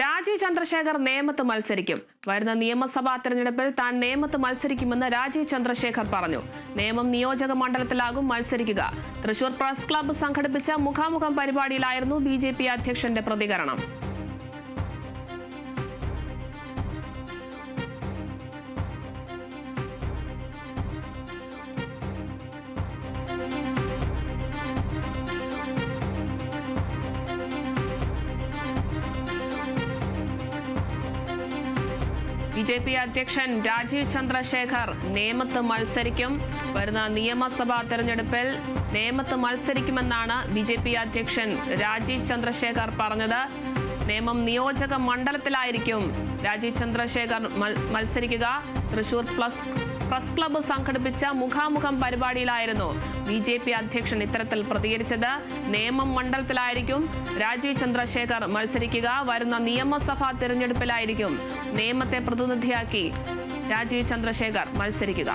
രാജീവ് ചന്ദ്രശേഖർ നേമത്ത് മത്സരിക്കും. വരുന്ന നിയമസഭാ തെരഞ്ഞെടുപ്പിൽ താൻ നേമത്ത് മത്സരിക്കുമെന്ന് രാജീവ് ചന്ദ്രശേഖർ പറഞ്ഞു. നേമം നിയോജക മണ്ഡലത്തിലാകും മത്സരിക്കുക. തൃശൂർ പ്രസ് ക്ലബ്ബ് സംഘടിപ്പിച്ച മുഖാമുഖം പരിപാടിയിലായിരുന്നു ബി അധ്യക്ഷന്റെ പ്രതികരണം. ബി ജെ പി അധ്യക്ഷൻ രാജീവ് ചന്ദ്രശേഖർ നേമത്ത് മത്സരിക്കും. വരുന്ന നിയമസഭാ തെരഞ്ഞെടുപ്പിൽ നേമത്ത് മത്സരിക്കുമെന്നാണ് ബി ജെ പി അധ്യക്ഷൻ രാജീവ് ചന്ദ്രശേഖർ പറഞ്ഞത്. നേമം നിയോജക മണ്ഡലത്തിലായിരിക്കും രാജീവ് ചന്ദ്രശേഖർ മത്സരിക്കുക. തൃശൂർ പ്ലസ് പ്രസ് ക്ലബ്ബ് സംഘടിപ്പിച്ച മുഖാമുഖം പരിപാടിയിലായിരുന്നു ബി ജെ പി അധ്യക്ഷൻ ഇത്തരത്തിൽ പ്രതികരിച്ചത്. നേമം മണ്ഡലത്തിലായിരിക്കും. രാജീവ് ചന്ദ്രശേഖർ മത്സരിക്കുക. വരുന്ന നിയമസഭാ തിരഞ്ഞെടുപ്പിലായിരിക്കും. നേമത്തെ പ്രതിനിധിയാക്കി രാജീവ് ചന്ദ്രശേഖർ മത്സരിക്കുക.